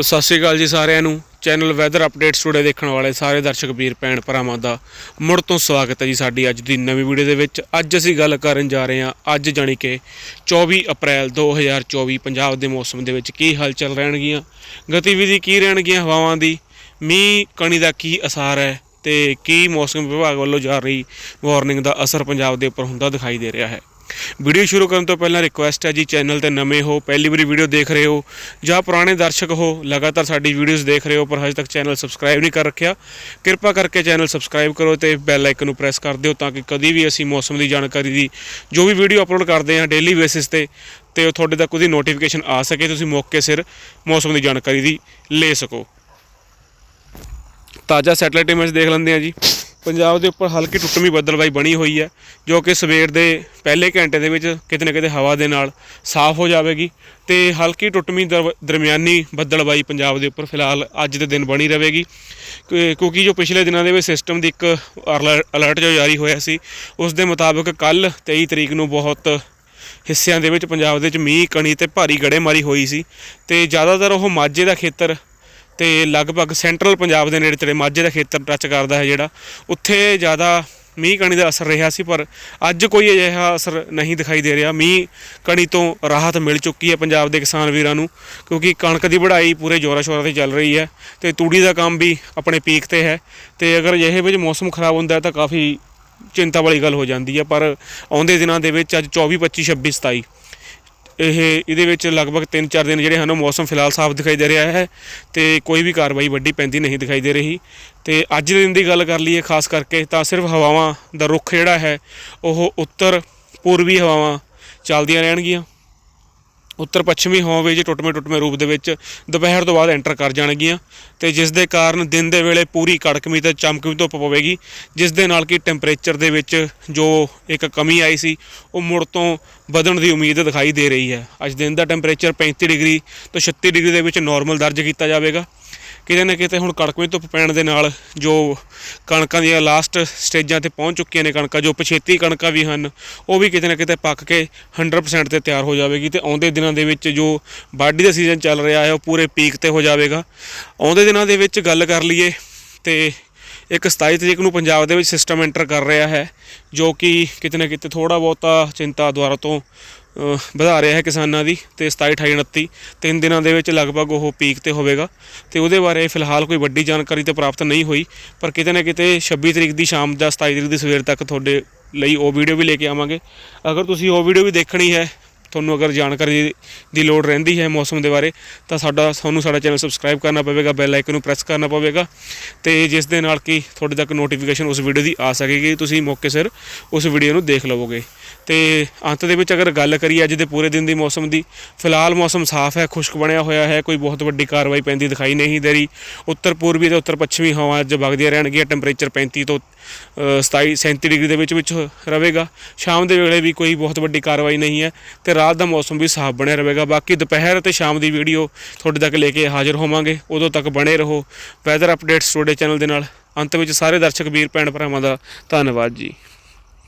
ਸਤਿ ਸ਼੍ਰੀ ਅਕਾਲ ਜੀ ਸਾਰਿਆਂ ਨੂੰ। ਚੈਨਲ ਵੈਦਰ ਅਪਡੇਟਸ ਟੂਡੇ ਦੇਖਣ ਵਾਲੇ ਸਾਰੇ ਦਰਸ਼ਕ ਵੀਰ, ਭੈਣ ਭਰਾਵਾਂ ਦਾ ਮੁੜ ਤੋਂ ਸਵਾਗਤ ਹੈ ਜੀ ਸਾਡੀ ਅੱਜ ਦੀ ਨਵੀਂ ਵੀਡੀਓ ਦੇ ਵਿੱਚ। ਅੱਜ ਅਸੀਂ ਗੱਲ ਕਰਨ ਜਾ ਰਹੇ ਹਾਂ ਅੱਜ ਜਾਣੀ ਕਿ 24 ਅਪ੍ਰੈਲ 2024 ਪੰਜਾਬ ਦੇ ਮੌਸਮ ਦੇ ਵਿੱਚ ਕੀ ਹਲਚਲ ਰਹਿਣਗੀਆਂ, ਗਤੀਵਿਧੀ ਕੀ ਰਹਿਣਗੀਆਂ ਹਵਾਵਾਂ ਦੀ, ਮੀਂਹ, ਕਣੀ ਦਾ ਕੀ ਅਸਰ ਹੈ ਤੇ ਕੀ ਮੌਸਮ ਵਿਭਾਗ ਵੱਲੋਂ ਜਾਰੀ ਵਾਰਨਿੰਗ ਦਾ ਅਸਰ ਪੰਜਾਬ ਦੇ ਉੱਪਰ ਹੁੰਦਾ ਦਿਖਾਈ ਦੇ ਰਿਹਾ ਹੈ। ਵੀਡੀਓ ਸ਼ੁਰੂ ਕਰਨ ਤੋਂ ਪਹਿਲਾਂ ਰਿਕੁਐਸਟ ਹੈ ਜੀ ਚੈਨਲ ਤੇ ਨਵੇਂ ਹੋ, ਪਹਿਲੀ ਵਾਰੀ ਵੀਡੀਓ ਦੇਖ ਰਹੇ ਹੋ, ਜਾਂ ਪੁਰਾਣੇ ਦਰਸ਼ਕ ਹੋ, ਲਗਾਤਾਰ ਸਾਡੀ ਵੀਡੀਓਜ਼ ਦੇਖ ਰਹੇ ਹੋ, ਪਰ ਹਜੇ ਤੱਕ ਚੈਨਲ ਸਬਸਕ੍ਰਾਈਬ ਨਹੀਂ ਕਰ ਰੱਖਿਆ, ਕਿਰਪਾ ਕਰਕੇ ਚੈਨਲ ਸਬਸਕ੍ਰਾਈਬ ਕਰੋ ਤੇ ਬੈਲ ਆਈਕਨ ਨੂੰ ਪ੍ਰੈਸ ਕਰ ਦਿਓ ਤਾਂ ਕਿ ਕਦੀ ਵੀ ਅਸੀਂ ਮੌਸਮ ਦੀ ਜਾਣਕਾਰੀ ਦੀ ਜੋ ਵੀ ਵੀਡੀਓ ਅਪਲੋਡ ਕਰਦੇ ਹਾਂ ਡੇਲੀ ਬੇਸਿਸ ਤੇ ਤੇ ਉਹ ਤੁਹਾਡੇ ਤੱਕ ਉਹਦੀ ਨੋਟੀਫਿਕੇਸ਼ਨ ਆ ਸਕੇ, ਤੁਸੀਂ ਮੌਕੇ ਸਿਰ ਮੌਸਮ ਦੀ ਜਾਣਕਾਰੀ ਦੀ ਲੈ ਸਕੋ। ਤਾਜ਼ਾ ਸੈਟਲਾਈਟ ਇਮੇਜ ਦੇਖ ਲੈਂਦੇ ਆ ਜੀ। ਪੰਜਾਬ ਦੇ ਉੱਪਰ ਹਲਕੀ ਟੁੱਟਵੀਂ ਬੱਦਲਬਾਈ ਬਣੀ ਹੋਈ ਹੈ, ਜੋ ਕਿ ਸਵੇਰ ਦੇ ਪਹਿਲੇ ਘੰਟੇ ਦੇ ਵਿੱਚ ਕਿਤੇ ਨਾ ਕਿਤੇ ਹਵਾ ਦੇ ਨਾਲ ਸਾਫ਼ ਹੋ ਜਾਵੇਗੀ ਤੇ ਹਲਕੀ ਟੁੱਟਵੀਂ ਦਰ- ਦਰਮਿਆਨੀ ਬੱਦਲਬਾਈ ਪੰਜਾਬ ਦੇ ਉੱਪਰ ਫਿਲਹਾਲ ਅੱਜ ਦੇ ਦਿਨ ਬਣੀ ਰਹੇਗੀ। ਕਿ- ਕਿਉਂਕਿ ਜੋ ਪਿਛਲੇ ਦਿਨਾਂ ਦੇ ਵਿੱਚ ਸਿਸਟਮ ਦੀ ਇੱਕ ਅਲਰ- ਅਲਰਟ ਜੋ ਜਾਰੀ ਹੋਇਆ ਸੀ, ਉਸ ਦੇ ਮੁਤਾਬਕ ਕੱਲ 23 ਤਰੀਕ ਨੂੰ ਬਹੁਤ ਹਿੱਸਿਆਂ ਦੇ ਵਿੱਚ ਪੰਜਾਬ ਦੇ ਵਿੱਚ ਮੀਂਹ, ਕਣੀ ਤੇ ਭਾਰੀ ਗੜੇਮਾਰੀ ਹੋਈ ਸੀ ਤੇ ਜ਼ਿਆਦਾਤਰ ਉਹ ਮਾਝੇ ਦਾ ਖੇਤਰ ਤੇ ਲਗਭਗ ਸੈਂਟਰਲ ਪੰਜਾਬ ਦੇ ਨੇੜੇ ਤੇੜੇ ਮਾਝੇ ਦਾ ਖੇਤਰ ਟੱਚ ਕਰਦਾ ਹੈ ਜਿਹੜਾ, ਉੱਥੇ ਜ਼ਿਆਦਾ ਮੀਂਹ ਕਣੀ ਦਾ ਅਸਰ ਰਿਹਾ ਸੀ, ਪਰ ਅੱਜ ਕੋਈ ਅਜਿਹਾ ਅਸਰ ਨਹੀਂ ਦਿਖਾਈ ਦੇ ਰਿਹਾ। ਮੀਂਹ ਕਣੀ ਤੋਂ ਰਾਹਤ ਮਿਲ ਚੁੱਕੀ ਹੈ ਪੰਜਾਬ ਦੇ ਕਿਸਾਨ ਵੀਰਾਂ ਨੂੰ, ਕਿਉਂਕਿ ਕਣਕ ਦੀ ਵਢਾਈ ਪੂਰੇ ਜ਼ੋਰਾਂ ਸ਼ੋਰਾਂ ਤੇ ਚੱਲ ਰਹੀ ਹੈ ਤੇ ਤੂੜੀ ਦਾ ਕੰਮ ਵੀ ਆਪਣੇ ਪੀਕ ਤੇ ਹੈ ਤੇ ਅਗਰ ਅਜਿਹੇ ਵਿੱਚ ਮੌਸਮ ਖਰਾਬ ਹੁੰਦਾ ਤਾਂ ਕਾਫੀ ਚਿੰਤਾ ਵਾਲੀ ਗੱਲ ਹੋ ਜਾਂਦੀ ਹੈ, ਪਰ ਆਉਂਦੇ ਦਿਨਾਂ ਦੇ ਵਿੱਚ ਅੱਜ 24 25 26 27 ਇਹ, ਇਹਦੇ ਵਿੱਚ ਲਗਭਗ 3-4 ਦਿਨ ਜਿਹੜੇ ਹਨ, ਉਹ ਮੌਸਮ ਫਿਲਹਾਲ ਸਾਫ਼ ਦਿਖਾਈ ਦੇ ਰਿਹਾ ਹੈ ਤੇ ਕੋਈ ਵੀ ਕਾਰਵਾਈ ਵੱਡੀ ਪੈਂਦੀ ਨਹੀਂ ਦਿਖਾਈ ਦੇ ਰਹੀ। ਤੇ ਅੱਜ ਦੇ ਦਿਨ ਦੀ ਗੱਲ ਕਰ ਲਈਏ ਖਾਸ ਕਰਕੇ ਤਾਂ ਸਿਰਫ ਹਵਾਵਾਂ ਦਾ ਰੁਖ ਜਿਹੜਾ ਹੈ, ਉਹ ਉੱਤਰ ਪੂਰਬੀ ਹਵਾਵਾਂ ਚੱਲਦੀਆਂ ਰਹਿਣਗੀਆਂ। ਉੱਤਰ ਪੱਛਮੀ ਹਵਾ ਵਿੱਚ ਟੁੱਟਵੇਂ ਟੁੱਟਵੇਂ ਰੂਪ ਦੇ ਵਿੱਚ ਦੁਪਹਿਰ ਤੋਂ ਬਾਅਦ ਐਂਟਰ ਕਰ ਜਾਣਗੀਆਂ ਤੇ ਜਿਸ ਦੇ ਕਾਰਨ ਦਿਨ ਦੇ ਵੇਲੇ ਪੂਰੀ ਕੜਕਮੀ ਤੇ ਚਮਕਮੀ ਧੁੱਪ ਪਵੇਗੀ, ਜਿਸ ਦੇ ਨਾਲ ਕਿ ਟੈਂਪਰੇਚਰ ਦੇ ਵਿੱਚ ਜੋ ਇੱਕ ਕਮੀ ਆਈ ਸੀ, ਉਹ ਮੁੜ ਤੋਂ ਵਧਣ ਦੀ ਉਮੀਦ ਦਿਖਾਈ ਦੇ ਰਹੀ ਹੈ। ਅੱਜ ਦਿਨ ਦਾ ਟੈਂਪਰੇਚਰ 35 ਡਿਗਰੀ ਤੋਂ 36 ਡਿਗਰੀ ਦੇ ਵਿੱਚ ਨਾਰਮਲ ਦਰਜ ਕੀਤਾ ਜਾਵੇਗਾ। ਕਿਤੇ ਨਾ ਕਿਤੇ ਹੁਣ ਕੜਕਵੀਂ ਧੁੱਪ ਪੈਣ ਦੇ ਨਾਲ ਜੋ ਕਣਕਾਂ ਦੀਆਂ ਲਾਸਟ ਸਟੇਜਾਂ ਤੇ ਪਹੁੰਚ ਚੁੱਕੀਆਂ ਨੇ ਕਣਕਾਂ, ਜੋ ਪਛੇਤੀ ਕਣਕਾਂ ਵੀ ਹਨ, ਉਹ ਵੀ ਕਿਤੇ ਨਾ ਕਿਤੇ ਪੱਕ ਕੇ 100% ਤੇ ਤਿਆਰ ਹੋ ਜਾਵੇਗੀ ਤੇ ਆਉਂਦੇ ਦਿਨਾਂ ਦੇ ਵਿੱਚ ਜੋ ਵਾਢੀ ਦਾ ਸੀਜ਼ਨ ਚੱਲ ਰਿਹਾ ਹੈ, ਉਹ ਪੂਰੇ ਪੀਕ ਤੇ ਹੋ ਜਾਵੇਗਾ। ਆਉਂਦੇ ਦਿਨਾਂ ਦੇ ਵਿੱਚ ਗੱਲ ਕਰ ਲਈਏ ਤੇ ਇੱਕ 27 ਤਰੀਕ ਨੂੰ ਪੰਜਾਬ ਦੇ ਵਿੱਚ ਸਿਸਟਮ ਐਂਟਰ ਕਰ ਰਿਹਾ ਹੈ, ਜੋ ਕਿ ਕਿਤੇ ਨਾ ਕਿਤੇ ਥੋੜਾ ਬਹੁਤਾ ਚਿੰਤਾ ਦੁਆਰਾ ਤੋਂ ਵਧਾ ਰਿਹਾ ਹੈ ਕਿਸਾਨਾਂ ਦੀ ਤੇ 27 28 29 ਤਿੰਨ ਦਿਨਾਂ ਦੇ ਵਿੱਚ ਲਗਭਗ ਉਹ ਪੀਕ ਤੇ ਹੋਵੇਗਾ। ਤੇ ਉਹਦੇ ਬਾਰੇ ਫਿਲਹਾਲ ਕੋਈ ਵੱਡੀ ਜਾਣਕਾਰੀ ਤੇ ਪ੍ਰਾਪਤ ਨਹੀਂ ਹੋਈ, ਪਰ ਕਿਤੇ ਨਾ ਕਿਤੇ 26 ਤਰੀਕ ਦੀ ਸ਼ਾਮ ਜਾਂ 27 ਤਰੀਕ ਦੀ ਸਵੇਰ ਤੱਕ ਤੁਹਾਡੇ ਲਈ ਉਹ ਵੀਡੀਓ ਵੀ ਲੈ ਕੇ ਆਵਾਂਗੇ। ਅਗਰ ਤੁਸੀਂ ਉਹ ਵੀਡੀਓ ਵੀ ਦੇਖਣੀ ਹੈ ਤੁਹਾਨੂੰ ਅਗਰ ਜਾਣਕਾਰੀ ਦੀ ਲੋੜ ਰਹਿੰਦੀ ਹੈ ਮੌਸਮ ਦੇ ਬਾਰੇ ਤਾਂ ਸਾਡਾ ਤੁਹਾਨੂੰ ਸਾਡਾ ਚੈਨਲ ਸਬਸਕ੍ਰਾਈਬ ਕਰਨਾ ਪਵੇਗਾ ਬੈਲ ਆਈਕਨ ਨੂੰ ਪ੍ਰੈਸ ਕਰਨਾ ਪਵੇਗਾ ਤੇ ਜਿਸ ਦੇ ਨਾਲ ਕਿ ਤੁਹਾਡੇ ਤੱਕ ਨੋਟੀਫਿਕੇਸ਼ਨ ਉਸ ਵੀਡੀਓ ਦੀ ਆ ਸਕੇਗੀ ਤੁਸੀਂ ਮੌਕੇ ਸਿਰ ਉਸ ਵੀਡੀਓ ਨੂੰ ਦੇਖ ਲਵੋਗੇ। ਤੇ ਅੰਤ ਦੇ ਵਿੱਚ ਅਗਰ ਗੱਲ ਕਰੀਏ ਅੱਜ ਦੇ ਪੂਰੇ ਦਿਨ ਦੀ ਮੌਸਮ ਦੀ ਫਿਲਹਾਲ ਮੌਸਮ ਸਾਫ਼ ਹੈ ਖੁਸ਼ਕ ਬਣਿਆ ਹੋਇਆ ਹੈ ਕੋਈ ਬਹੁਤ ਵੱਡੀ ਕਾਰਵਾਈ ਪੈਂਦੀ ਦਿਖਾਈ ਨਹੀਂ ਦੇ ਰਹੀ ਉੱਤਰ ਪੂਰਬੀ ਤੇ ਉੱਤਰ ਪੱਛਮੀ ਹਵਾ ਅੱਜ ਵਗਦੀਆਂ ਰਹਿਣਗੀਆਂ ਟੈਂਪਰੇਚਰ 35 ਤੋਂ ਅ, 27 37 ਡਿਗਰੀ ਦੇ ਵਿੱਚ ਵਿੱਚ ਰਹੇਗਾ ਸ਼ਾਮ ਦੇ ਵੇਲੇ ਵੀ ਕੋਈ ਬਹੁਤ ਵੱਡੀ ਕਾਰਵਾਈ ਨਹੀਂ ਹੈ ਤੇ ਰਾਤ ਦਾ ਮੌਸਮ ਵੀ ਸਾਫ਼ ਬਣਿਆ ਰਹੇਗਾ। ਬਾਕੀ ਦੁਪਹਿਰ ਅਤੇ ਸ਼ਾਮ ਦੀ ਵੀਡੀਓ ਤੁਹਾਡੇ ਤੱਕ ਲੈ ਕੇ ਹਾਜ਼ਰ ਹੋਵਾਂਗੇ। ਉਦੋਂ ਤੱਕ ਬਣੇ ਰਹੋ। ਵੈਦਰ ਅਪਡੇਟਸ ਤੁਹਾਡੇ ਚੈਨਲ ਦੇ ਨਾਲ। ਅੰਤ ਵਿੱਚ ਸਾਰੇ ਦਰਸ਼ਕ, ਵੀਰ, ਭੈਣ ਭਰਾਵਾਂ ਦਾ ਧੰਨਵਾਦ ਜੀ।